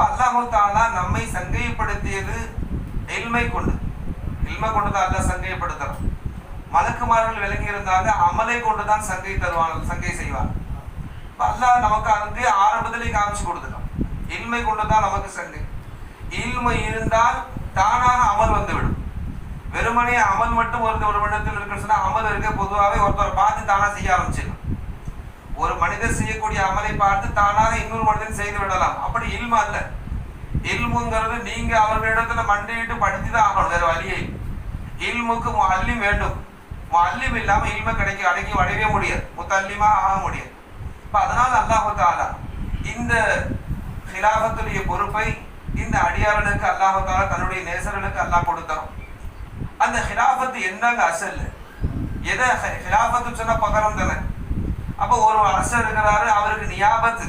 இப்ப அல்லாஹு தாலா நம்மை சங்கைப்படுத்தியது எல்மை கொண்டு. இல்மை கொண்டு தான் அல்லாஹ் சங்கைப்படுத்துறான் மலக்குமார்கள் விளங்கி இருந்தாங்க அமலை கொண்டு தான் சங்கை தருவாங்க சங்கை செய்வாங்க அல்லாஹ் நமக்கு அங்கே ஆரம்பத்திலே காமிச்சு கொடுத்துட்டான். இல்மை கொண்டு தான் நமக்கு சங்கை. இல்மை இருந்தால் தானாக அமல் வந்துவிடும். வெறுமனே அமல் மட்டும் ஒரு ஒரு இடத்தில் இருக்குன்னு சொன்னா அமல் இருக்க பொதுவாகவே ஒருத்தர் பார்த்து தானா செய்ய ஆரம்பிச்சு ஒரு மனிதர் செய்யக்கூடிய அமலை பார்த்து தானாக இன்னொரு மனிதன் செய்து விடலாம். அப்படி இல்ம அல்ல. இல்முங்கிறது நீங்க அவர்களிடத்துல மண்டையிட்டு படித்து தான் ஆகணும். வேற வழியை இல்முக்கு முல்லிம் வேண்டும். அல்லிம் இல்லாம இல்ம கிடைக்க அடங்கி அடையவே முடியாது. முத்தல்லிமா ஆக முடியாது. இப்ப அதனால அல்லாஹு தாலா இந்த ஹிலாபத்துடைய பொறுப்பை இந்த அடியாரனுக்கு அல்லாஹு தாலா தன்னுடைய நேசர்களுக்கு அல்லாஹ் கொடுத்தான் அந்த ஹிலாபத்து என்னங்க அசல்? எதை ஹிலாபத்து சொன்ன பகரம் தானே. அப்போ ஒரு அரசர் இருக்கிறாரு அவருக்கு நியாபத்து.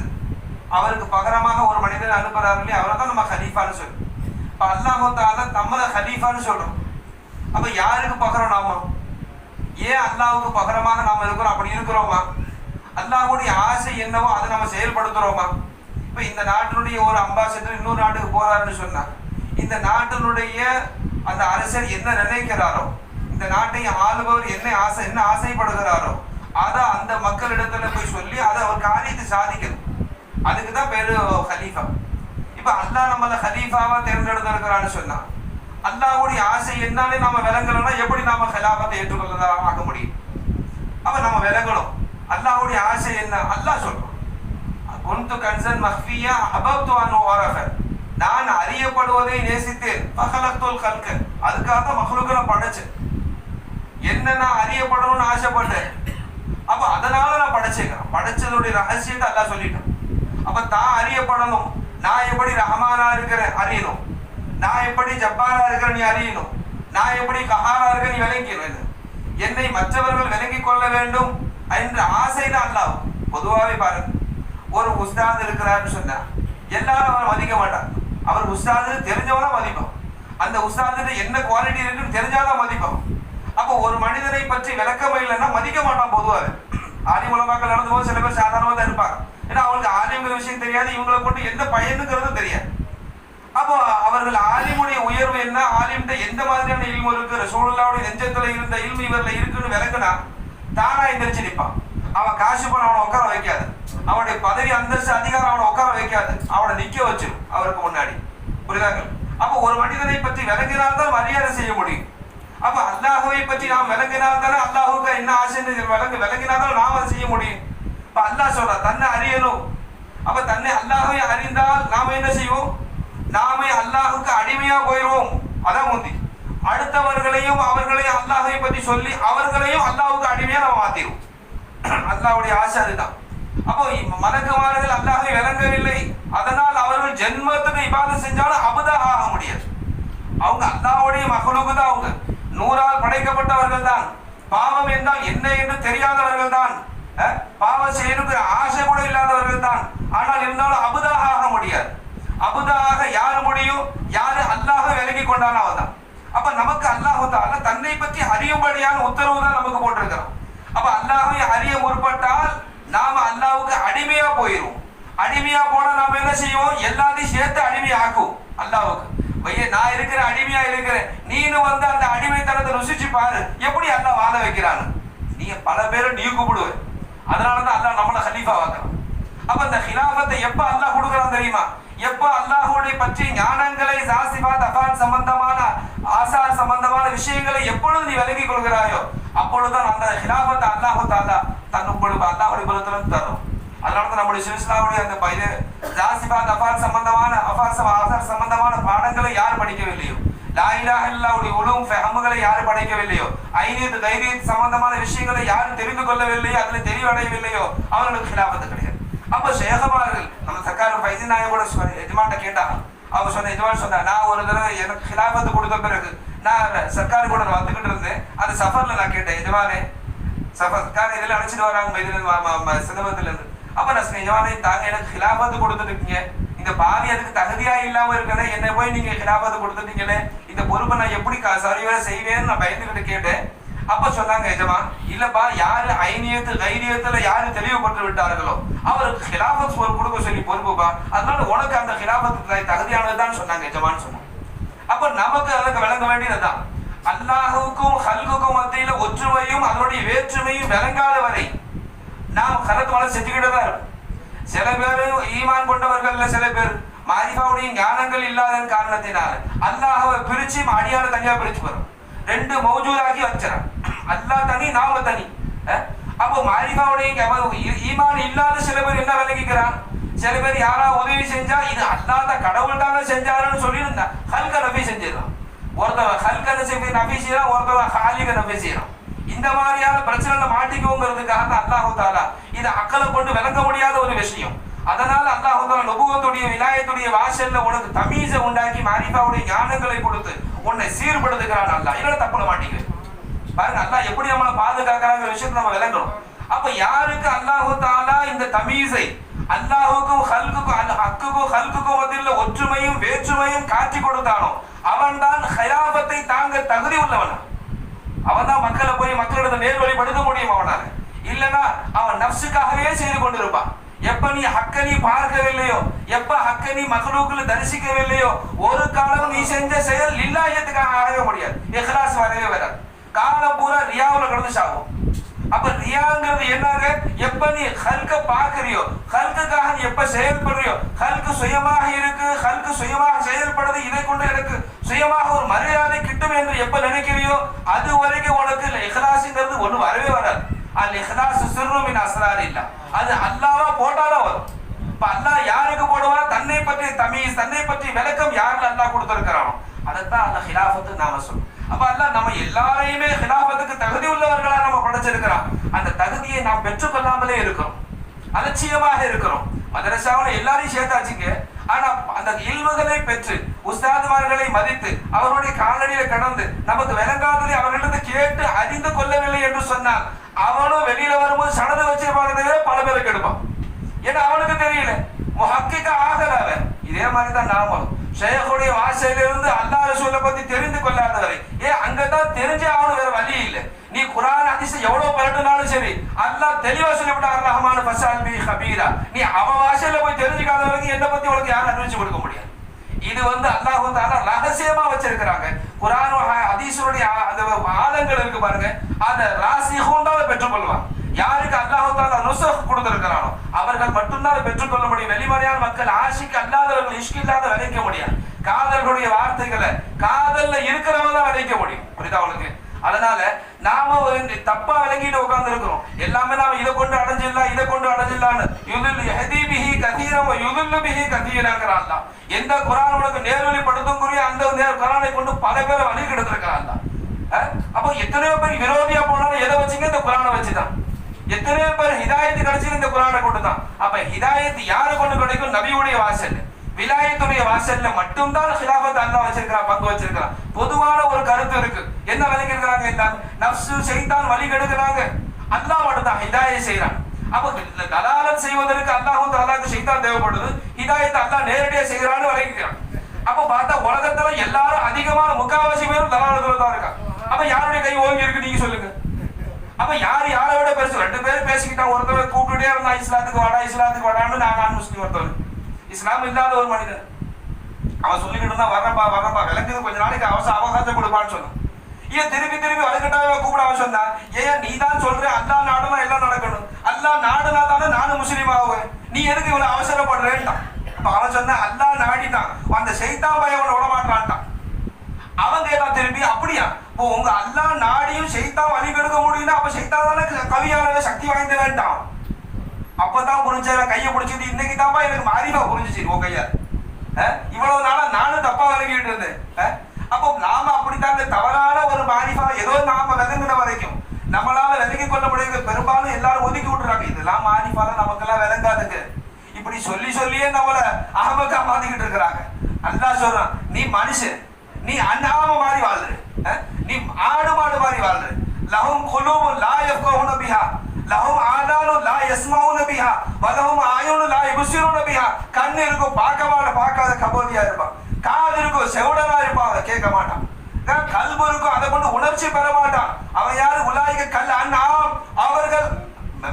அவருக்கு பகரமாக ஒரு மனிதன் அனுப்புறாரு இல்லையா? அவரை தான் நம்ம ஹலீஃபான்னு சொல்லு இப்போ அல்லாஹு தாலா நம்மளை ஹலீஃபான்னு சொல்றோம். அப்போ யாருக்கு பகரம் நாம? ஏன் அல்லாவுக்கு பகரமாக நாம் இருக்கிறோம்? அப்படி இருக்கிறோமா? அல்லாஹ்வுடைய ஆசை என்னவோ அதை நம்ம செயல்படுத்துகிறோமா இப்போ இந்த நாட்டினுடைய ஒரு அம்பாசிடர் இன்னொரு நாட்டுக்கு போறாருன்னு சொன்னா இந்த நாட்டினுடைய அந்த அரசர் என்ன நினைக்கிறாரோ இந்த நாட்டை ஆளுபவர் என்ன ஆசை என்ன ஆசைப்படுகிறாரோ அதை அந்த மக்களிடத்துல போய் சொல்லி அதை அவர் காரியத்தை சாதிக்கணும். அதுக்கு தான் பேரு ஹலீஃபா. இப்போ அல்லாஹ் நம்மளை ஹலீஃபாவா தேர்ந்தெடுத்திருக்கிறான்னு சொன்னா அல்லாஹ்வுடைய ஆசை என்னன்னு நம்ம விளங்கணும்னா எப்படி நாம ஹலாபத்தை ஏற்றுக்கொள்ளதா ஆக முடியும்? அப்ப நம்ம விளங்கணும். அல்லாவுடைய ஆசை என்ன? அல்லாஹ் சொல்றோம் குந்து கன்சன் மஹ்ஃபியா அபப்து அன் ஓரஃப நான் அறியப்படுவதை நேசித்தேன். ஃபஹலக்துல் கல்க அதுக்காக தான் நான் படைச்சேன். என்ன நான் அறியப்படணும்னு ஆசைப்பட்டேன்? அப்ப அதனால நான் படைச்சேன் படைச்சதோடைய ரகசியத்தை அல்லாஹ் சொல்லிட்டேன். அப்ப தான் அறியப்படணும். நான் எப்படி ரஹமானா இருக்கிறேன் அறியணும். நான் எப்படி ஜப்பாரா இருக்கிறேன் நீ அறியணும். நான் எப்படி கஹாரா இருக்க நீ விளங்கிக்கணும். என்னை? மற்றவர்கள் விளங்கிக் கொள்ள வேண்டும் என்ற ஆசை தான் அல்லாஹ். பொதுவாகவே பாருங்க. ஒரு உஸ்தாத் இருக்கிறாருன்னு சொன்னா எல்லாரும் அவரை மதிக்க மாட்டாங்க. அவர் உஸ்தாது தெரிஞ்சவனா மதிப்போம் அந்த உஸ்தாதுக்கு என்ன குவாலிட்டி இருக்குன்னு தெரிஞ்சாதான் மதிப்போம் அப்போ ஒரு மனிதனை பற்றி விளக்கமே இல்லைன்னா மதிக்க மாட்டான் பொதுவாக ஆதி மக்கள் நடந்து போது சில பேர் சாதாரணமாக தான் இருப்பாங்க. ஏன்னா அவங்களுக்கு ஆலிம்ங்கிற விஷயம் தெரியாது இவங்களை கொண்டு எந்த பயனுங்கிறதும் தெரியாது. அப்போ அவர்கள் ஆலிமுடைய உயர்வு என்ன? ஆலிம்கிட்ட எந்த மாதிரியான இல்மு இருக்கு? சூழலாவுடைய நெஞ்சத்துல இருந்த இல்மு இவர்ல இருக்குன்னு விளக்குனா தானா எந்திரிச்சு நிற்பான் அவன் காசு பணம் அவனை உட்கார வைக்காது. அவனுடைய பதவி அந்தஸ்து அதிகாரம் அவனை உட்கார வைக்காது. அவனை நிக்க வச்சிடும் அவருக்கு முன்னாடி. புரியுதாங்க அப்போ ஒரு மனிதனை பற்றி விளங்கினால்தான் மரியாதை செய்ய முடியும். அப்ப அல்லாஹுவை பற்றி நாம் விளங்கினால் தானே அல்லாஹுக்கு என்ன ஆசைன்னு விளங்கு விளங்கினாலும் நாம் அதை செய்ய முடியும். இப்ப அல்லாஹ் சொல்ற தன்னை அறியணும். அப்ப தன்னை அல்லாஹுவை அறிந்தால் நாம என்ன செய்வோம்? நாமே அல்லாஹுக்கு அடிமையா போயிடுவோம் அதான் முந்தி அடுத்தவர்களையும் அவர்களையும் அல்லாஹை பற்றி சொல்லி அவர்களையும் அல்லாஹுக்கு அடிமையா நம்ம மாத்திடுவோம் அல்லாஹுடைய ஆசை அதுதான். அப்போ இம்ம மலக்குமார்கள் அல்லாஹை விளங்கவில்லை. அதனால் அவர்கள் ஜென்மத்துக்கு இபாதம் செஞ்சாலும் அபதாக ஆக முடியாது. அவங்க அல்லாஹுடைய மகளுக்கு தான் அவங்க. நூறால் படைக்கப்பட்டவர்கள் தான் பாவம் என்றால் என்ன என்று தெரியாதவர்கள் தான் பாவம் செய்யணுங்கிற ஆசை கூட இல்லாதவர்கள் தான் ஆனால் இருந்தாலும் அபுதாக ஆக முடியாது. அபுதாக யார் முடியும்? யார் அல்லாஹ் விலகி கொண்டாலும் அவன் தான் அப்ப நமக்கு அல்லாஹ் தான் தன்னை பற்றி அறியும்படியான உத்தரவு தான் நமக்கு போட்டிருக்கிறோம் அப்ப அல்லாஹை அறிய முற்பட்டால் நாம அல்லாவுக்கு அடிமையா போயிடும் அடிமையா போனா நாம என்ன செய்வோம்? எல்லாத்தையும் சேர்த்து அடிமை ஆக்கும் ஐயே நான் இருக்கிற அடிமையா இருக்கிறேன். நீனு வந்து அந்த அடிமைத்தனத்தை ருசிச்சு பாரு. எப்படி அல்லாஹ் வாழ வைக்கிறான்னு நீங்க பல பேரை நீ கூப்பிடுவேன் அதனாலதான் அல்லாஹ் நம்மள ஹலீஃபா வாக்குறான் அப்ப இந்த ஹிலாபத்தை எப்ப அல்லாஹ் கொடுக்குறான் தெரியுமா? எப்ப அல்லாஹுடைய பற்றி ஞானங்களை ஜாசிபாத் அஃபான் சம்பந்தமான ஆசார் சம்பந்தமான விஷயங்களை எப்பொழுது நீ விலகி கொள்கிறாயோ அப்பொழுதுதான் அந்த ஹிலாபத்தை அல்லாஹு தாலா தன் உங்களுக்கு அல்லாஹுடைய பலத்திலும் தரும். அதனாலதான் நம்முடைய சிவஸ்லாவுடைய அந்த பயில ஜாசிபாத் அஃபான் சம்பந்தமான அஃபான் சம- ஆசார் சம்பந்தமான பாடங்களை யார் படிக்கவில்லையோ? லா இல்லாவுடைய உலகம் ஃபஹமுகளை யார் படைக்கவில்லையோ? ஐநீத் தைரியத் சம்பந்தமான விஷயங்களை யார் தெரிந்து கொள்ளவில்லையோ அதில் தெளிவடையவில்லையோ? அவர்களுக்கு ஹிலாபத்து கிடையாது. அப்போ ஷேகமார்கள் நம்ம சர்க்கார் ஃபைசி நாயக் கூட சொன்ன எஜமான்ட்ட கேட்டாங்க. அவங்க சொன்ன எஜமான் சொன்னா நான் ஒரு தடவை எனக்கு ஹிலாபத்து கொடுத்த பிறகு நான் சர்க்கார் கூட வந்துகிட்டு இருந்தேன். அந்த சஃபர்ல நான் கேட்டேன் எஜமானே சஃபர் சர்க்கார் இதில் அழைச்சிட்டு வராங்க இதுல சிதம்பரத்துல இருந்து அப்ப நான் சொன்னேன் எனக்கு ஹிலாபத்து கொடுத்துருக்கீங்க இந்த பாவி அதுக்கு தகுதியா இல்லாம இருக்கனே என்ன போய் நீங்க ஹிலாபத்து கொடுத்துட்டீங்களே இந்த பொறுப்பை நான் எப்படி சரிவர செய்வேன்னு நான் பயந்துகிட்டு கேட்டேன். அப்ப சொன்னாங்க எஜமா இல்லப்பா யாரு ஐநியத்து தைரியத்துல யாரு தெளிவுபட்டு விட்டார்களோ அவருக்கு ஹிலாபத் ஒரு கொடுக்க சொல்லி பொறுப்புப்பா. அதனால உனக்கு அந்த ஹிலாபத்து தகுதியானதுதான் சொன்னாங்க எஜமான்னு சொன்னாங்க. அப்ப நமக்கு அதுக்கு விளங்க வேண்டியதுதான். அல்லாஹுக்கும் ஹல்குக்கும் மத்தியில ஒற்றுமையும் அதனுடைய வேற்றுமையும் விளங்காத வரை நாம் கலத்து மலை செஞ்சுக்கிட்டு தான் இருக்கும். சில பேர் ஈமான் கொண்டவர்கள்ல சில பேர் மாரிஃபாவுடைய ஞானங்கள் இல்லாத காரணத்தினால அல்லாஹவை பிரிச்சு அடியால தனியா பிரிச்சு வரும். ரெண்டு மௌஜூதாக்கி வச்சிடறான். அல்லாஹ் தனி நாம தனி. அப்போ மாரிஃபாவுடைய ஈமான் இல்லாத சில பேர் என்ன விளங்கிக்கிறான்? சில பேர் யாரா உதவி செஞ்சா இது அல்லாத கடவுள் தாங்க செஞ்சாருன்னு சொல்லியிருந்தா ஹல்க நபி செஞ்சிடலாம் ஒருத்தவன் ஹல்க செஞ்சு நபி செய்யறான் ஒருத்தவன் ஹாலிக நபி செய்யறான். இந்த மாதிரியான பிரச்சனைல மாட்டிக்கோங்கிறதுக்காக தான் அல்லாஹு தாலா இதை அக்கலை கொண்டு விளங்க முடியாத ஒரு விஷயம். அதனால அல்லாஹு தாலா விநாயகத்துடைய விலாயத்துடைய வாசல்ல உனக்கு தமீச உண்டாக்கி மாரிஃபாவுடைய ஞானங்களை கொடுத்து உன்னை சீர்படுத்துகிறான் அல்லா இல்ல தப்புல மாட்டிக்கிறேன். பாருங்க அல்லாஹ் எப்படி நம்மளை பாதுகாக்கிறாங்கிற விஷயத்தை நம்ம விளங்கணும். அப்ப யாருக்கு அல்லாஹு தாலா இந்த தமீஸை அல்லாஹுக்கும் ஹல்குக்கும் அல் ஹக்குக்கும் ஹல்குக்கும் மத்தியில் ஒற்றுமையும் வேற்றுமையும் காட்சி கொடுத்தானோ அவன்தான் ஹயாபத்தை தாங்க தகுதி உள்ளவன். அவன் தான் மக்களை போய் மக்களிடத்தை நேர்வழிப்படுத்த முடியும் அவனால. இல்லனா அவன் நப்சுக்காகவே செய்து கொண்டிருப்பான். எப்ப நீ ஹக்க நீ பார்க்கவில்லையோ எப்ப ஹக்க நீ மகளுக்குள்ள தரிசிக்கவில்லையோ ஒரு காலம் நீ செஞ்ச செயல் இல்லாயத்துக்காக ஆகவே முடியாது. இஹ்லாஸ் வரவே வராது. காலம் பூரா ரியாவுல கடந்து சாகும். அப்ப ரியாங்கிறது என்னங்க? எப்ப நீ ஹல்க பாக்குறியோ ஹல்குக்காக நீ எப்ப செயல்படுறியோ ஹல்கு சுயமாக இருக்கு ஹல்கு சுயமாக செயல்படுது இதை கொண்டு எனக்கு சுயமாக ஒரு மரியாதை கிட்டும் என்று எப்ப நினைக்கிறியோ இஹ்லாஸுங்கிறது ஒன்றும் வரவே வராது. அல் இஹ்லாஸ் சிறுமின் அசரார் இல்லை அது அல்லாவா போட்டாலும் வரும். இப்போ அல்லாஹ் யாருக்கு போடுவா தன்னை பற்றி தமிழ் தன்னை பற்றி விளக்கம் யாருக்கு அல்லாஹ் கொடுத்துருக்கிறானோ அதைத்தான் அந்த ஹிலாஃபத்து நாம சொல்லும் அப்ப அல்லாஹ் நம்ம எல்லாரையுமே ஹிலாபத்துக்கு தகுதி உள்ளவர்களா நம்ம படைச்சிருக்கிறோம் அந்த தகுதியை நாம் பெற்றுக்கொள்ளாமலே இருக்கிறோம். அலட்சியமாக இருக்கிறோம். மதரசாவில் எல்லாரையும் சேர்த்தாச்சுங்க. அந்த இல்முகளை பெற்று உஸ்தாதுமார்களை மதித்து அவருடைய காலடியில கடந்து நமக்கு விளங்காததை அவர்களிடம் கேட்டு அறிந்து கொள்ளவில்லை என்று சொன்னால் அவனும் வெளியில வரும்போது சனதை வச்சிருப்பாங்க பல பேருக்கு எடுப்பான். ஏன்னா அவனுக்கு தெரியல. முஹக்கிக்க ஆகல அவன். இதே மாதிரி தான் நாமளும். ஷேகுடைய வாசையிலிருந்து அல்லாஹ் ரசூலை பத்தி தெரிந்து கொள்ளாதவரை ஏ அங்கதான் தெரிஞ்சே அவனு வேற வழி இல்லை. நீ குரான் ஹதீஸ் எவ்வளவு பரட்டுனாலும் சரி அல்லாஹ் தெளிவா சொல்லிவிட்டார் ரஹமான பசால் பி ஹபீரா நீ அவன் வாசையில போய் தெரிஞ்சுக்காத வரைக்கும் என்ன பத்தி உனக்கு யாரும் அறிவிச்சு கொடுக்க முடியாது இது வந்து அல்லாஹ் தாலா ரகசியமா வச்சிருக்கிறாங்க குரான் ஹதீஸுடைய அந்த ஆதங்கள் இருக்கு பாருங்க அந்த ராசி தான் பெற்றுக்கொள்வான் யாருக்கு அல்லாஹ் தாலா நுசஃப் கொடுத்திருக்கிறானோ அவர்கள் மட்டும்தான் அதை பெற்றுக்கொள்ள முடியும் வெளிமறையான மக்கள் ஆஷிக்கு அல்லாதவர்கள் இஷ்கு இல்லாத விளைக்க முடியாது காதல்களுடைய வார்த்தைகளை காதல்ல இருக்கிறவங்க தான் விளைக்க முடியும் புரியுதா அவனுக்கு அதனால நாம தப்பா விளங்கிட்டு உட்கார்ந்து இருக்கிறோம் எல்லாமே நாம இதை கொண்டு அடைஞ்சிடலாம் இதை கொண்டு அடைஞ்சிடலாம்னு. யுதுல் யஹதி பிஹி கதீரம் யுதில்லு பிஹி கதீரங்கிறான் தான் எந்த குரான் உனக்கு நேர்வழிப்படுத்தும் கூறிய அந்த குரானை கொண்டு பல பேரை வழி கெடுத்திருக்கிறான் தான் அஹ்? அப்போ எத்தனையோ பேர் விரோதியா போனாலும் எதை வச்சுங்க? இந்த குரானை வச்சுதான். எத்தனையோ பேர் ஹிதாயத்து கிடைச்சது இந்த குரானை கொண்டு தான் அப்ப ஹிதாயத்து யாரை கொண்டு கிடைக்கும்? நபியுடைய வாசல் விலாயத்துடைய வாசல்ல மட்டும்தான் ஹிலாபத் அல்லா வச்சிருக்கிறான் பங்கு வச்சிருக்கிறான். பொதுவான ஒரு கருத்து இருக்கு. என்ன விளங்கிருக்கிறாங்க இந்த நப்சு செய்தான் வழி கெடுக்கிறாங்க அல்லாஹ் மட்டும் தான் ஹிதாயை செய்யறான் அப்ப தலாலம் செய்வதற்கு அல்லாஹும் தலாக்கு செய்தான் தேவைப்படுது. ஹிதாயத்தை அல்லாஹ் நேரடியா செய்யறான்னு விளங்கிக்கிறான் அப்ப பார்த்தா உலகத்துல எல்லாரும் அதிகமான முக்காவாசி பேரும் தலாலத்துல தான் இருக்கான் அப்ப யாருடைய கை ஓங்கி இருக்கு நீங்க சொல்லுங்க. அப்ப யார் யாரை விட பெருசு? ரெண்டு பேரும் பேசிக்கிட்டான் ஒருத்தர் கூப்பிட்டுட்டே இருந்தா இஸ்லாத்துக்கு வாடா இஸ்லாத்துக்கு வாடான்னு நான் நான் முஸ்லீம் ஒருத்தவர் இஸ்லாம் இல்லாத ஒரு மனிதன். அவன் சொல்லிக்கிட்டு இருந்தா வரப்பா வரப்பா விளக்குது கொஞ்ச நாளைக்கு அவசர அவகாசம் கொடுப்பான்னு சொன்னான். ஏன் திருப்பி திருப்பி வலுக்கட்டாக கூப்பிட அவன் தான் ஏன் நீ தான் சொல்ற அல்லா நாடுனா எல்லாம் நடக்கணும்? அல்லா நாடுனா தானே நானும் முஸ்லீம் ஆகுவேன் நீ எதுக்கு இவ்வளவு அவசரப்படுறேன்ட்டான். அப்ப அவன் சொன்ன அல்லா நாடிதான் அந்த செய்தான் பையன் அவனை விடமாட்டான்ட்டான். அவன் கேட்டான் திரும்பி அப்படியா? இப்போ உங்க அல்லா நாடியும் செய்தா வழி முடியும்னா அப்ப செய்தா தானே கவியானவே சக்தி வாய்ந்த வேண்டாம் அப்பதான் புரிஞ்ச கையை பிடிச்சிட்டு இன்னைக்கு தான்ப்பா எனக்கு மாறிவா புரிஞ்சிச்சு உன் கையா. அஹ்? இவ்வளவு நாளா நானும் தப்பா விளங்கிட்டு இருந்தேன். அப்போ நாம அப்படித்தான் இந்த தவறான ஏதோ நாம விளங்குன வரைக்கும் நம்மளால விலகிக் கொள்ள முடியாது. பெரும்பாலும் எல்லாரும் ஒதுக்கி விட்டுறாங்க. இதெல்லாம் நமக்கு நமக்கெல்லாம் விளங்காதுங்க. இப்படி சொல்லி சொல்லியே நம்மள அகமக்கா மாத்திக்கிட்டு இருக்கிறாங்க. அல்லாஹ் சொல்றான். நீ மனுஷன். நீ அண்ணாம மாதிரி வாழ்ற. அஹ்? நீ ஆடு மாடு மாதிரி வாழ்ற. லஹும் குலூபும் லா யஃப்கஹுன பிஹா. லஹும் ஆதானு லா யஸ்மவுன பிஹா. வலஹும் ஆயுனு லா யுப்சிருன பிஹா. கண் இருக்கும் பார்க்க மாட்ட பார்க்காத கபோதியா இருப்பான். காது இருக்கும் செவடனா இருப்பான். கேட்க மாட்டான். அஹ் கல்பு இருக்கும் அதை கொண்டு உணர்ச்சி பெற மாட்டான். அவன் யாரு? உலாயிக கல் அண்ணாம். அவர்கள்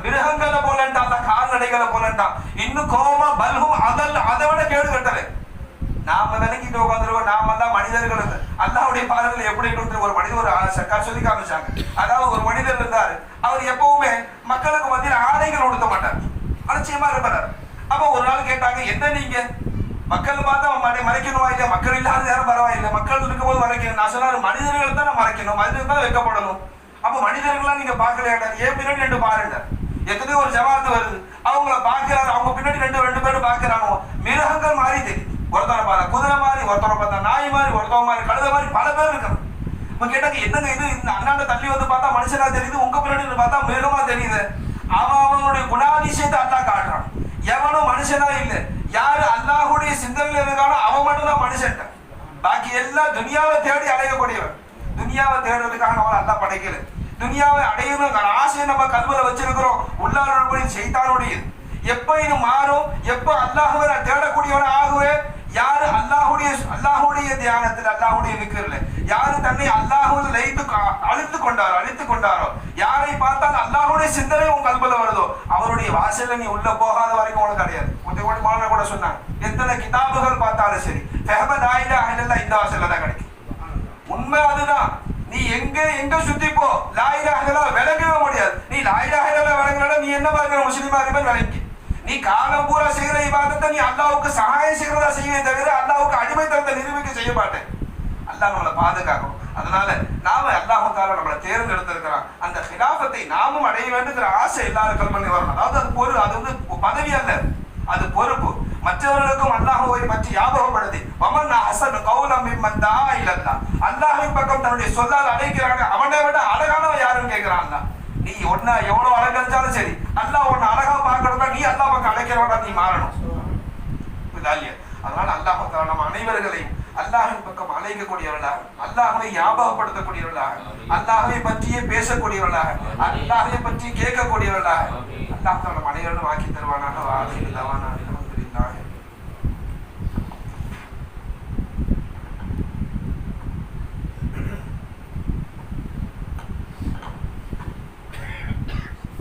மிருகங்களை போலன்ட்டான் அந்த கால்நடைகளை போலன்ட்டான். இன்னும் கோமா பல்கும் அதல் அதை விட கேடு கட்டவே நாம விளங்கிட்டு உட்காந்துருவோம் நாம தான் மனிதர்கள் அல்லாவுடைய அல்லாஹ்வுடைய பார்வையில் எப்படி இருந்து ஒரு மனிதர் ஒரு சர்க்கார் சொல்லி காமிச்சாங்க. அதாவது ஒரு மனிதர் இருந்தாரு. அவர் எப்பவுமே மக்களுக்கு மத்தியில் ஆடைகள் உடுத்த மாட்டார். அலட்சியமா இருப்பார். அப்ப ஒரு நாள் கேட்டாங்க என்ன நீங்க? மக்கள் பார்த்தா மறை மறைக்கணுமா இல்லையா? மக்கள் இல்லாத நேரம் பரவாயில்லை. மக்கள் இருக்கும்போது மறைக்கணும். நான் சொன்னார் மனிதர்கள் தான் நான் மறைக்கணும். மனிதர்கள் தான் வைக்கப்படணும் அப்போ மனிதர்கள்லாம் நீங்க பார்க்கலையாடா ஏன் பின்னாடி ரெண்டு பாருங்க. எத்தனையோ ஒரு ஜமாத்து வருது. அவங்கள பார்க்கிறாரு அவங்க பின்னாடி ரெண்டு ரெண்டு பேரும் பார்க்கறாங்க. மிருகங்கள் மாறி தெரியுது ஒருத்தனை பார்த்தா குதிரை மாதிரி ஒருத்தரை பார்த்தா நாய் மாதிரி ஒருத்தவங்க மாதிரி கழுத மாதிரி பல பேர் இருக்கணும் இப்ப கேட்டாங்க என்னங்க இது? இந்த அண்ணாண்ட தள்ளி வந்து பார்த்தா மனுஷனா தெரியுது? உங்க பின்னாடி பார்த்தா மிருகமா தெரியுது? அவன் அவனுடைய குணாதிசயத்தை அதான் காட்டுறான். எவனும் மனுஷனா இல்லை. யாரு அல்லாஹுடைய சிந்தனையில இருக்கானோ அவன் மட்டும் தான் மனுஷன். பாக்கி எல்லாம் துனியாவை தேடி அடையக்கூடியவன் துனியாவை தேடுறதுக்காக அவன் அல்லாஹ் படைக்கல. துனியாவை அடையணும் ஆசையை நம்ம கல்வில வச்சிருக்கிறோம். உள்ளாரோட செய்தானுடையது எப்ப இது மாறும்? எப்ப அல்லாஹுவை நான் தேடக்கூடியவன் ஆகுவேன்? யாரு அல்லாஹுடைய அல்லாஹுடைய தியானத்தில் அல்லாஹுடைய நிக்கிறல யாரு தன்னை அல்லாஹுவில் லைத்து அழித்து கொண்டாரோ அழித்து கொண்டாரோ? யாரை பார்த்தால் அல்லாஹுடைய சிந்தனை உன் கல்பல வருதோ? அவருடைய வாசல நீ உள்ள போகாத வரைக்கும் உனக்கு கிடையாது கொஞ்சம் கூட மாணவ கூட சொன்னாங்க. எத்தனை கிதாபுகள் பார்த்தாலும் சரி ஃபெஹமத் ஆயில அஹிலல்லா இந்த வாசல்ல தான் கிடைக்கும். உண்மை அதுதான். நீ எங்க எங்க சுத்தி போ லாயிலாகலா விளங்கவே முடியாது. நீ லாயிலாகலா விளங்கலனா நீ என்ன பார்க்கிற? முஸ்லீமா இருப்பேன் விளங்கி. நீ காலம் பூரா செய்கிற இபாதத்தை நீ அல்லாவுக்கு சகாயம் செய்கிறதா செய்வே தவிர அல்லாவுக்கு அடிமைத்தனத்தை நிரூபிக்க செய்ய மாட்டேன். அல்லாஹ் நம்மளை பாதுகாக்கும். அதனால நாம அல்லாஹால நம்மளை தேர்ந்தெடுத்திருக்கிறான். அந்த ஹிலாபத்தை நாமும் அடைய வேண்டுங்கிற ஆசை எல்லாரும் கல்மணி வரணும். அதாவது அது பொரு அது வந்து பதவி அல்ல. அது பொறுப்பு. மற்றவர்களுக்கும் அல்லாஹுவை பற்றி ஞாபகப்படுத்தி வமன் ஹசன் கௌலம் மிம்மன் தா இல்லல்லா அல்லாஹ்வின் பக்கம் தன்னுடைய சொல்லால் அழைக்கிறாங்க அவனை விட அழகானவன் யாருன்னு கேட்கிறான் நீ ஒன்னா எவ்வளவு அழகழிச்சாலும் சரி அல்லாஹ் உன்னை அழகா பார்க்கணும்னா நீ அல்லாஹ் பக்கம் அழைக்கிறவனா நீ மாறணும்? அதனால அல்லாஹ் நம்ம அனைவர்களையும் அல்லாஹ்வின் பக்கம் அழைக்கக்கூடியவர்களாக அல்லாஹ்வை ஞாபகப்படுத்தக்கூடியவர்களாக அல்லாஹ்வை பற்றியே பேசக்கூடியவர்களாக அல்லாஹ்வை பற்றி கேட்கக்கூடியவர்களாக. அல்லாஹ் நம்ம அனைவரும் ஆக்கி தருவானாக.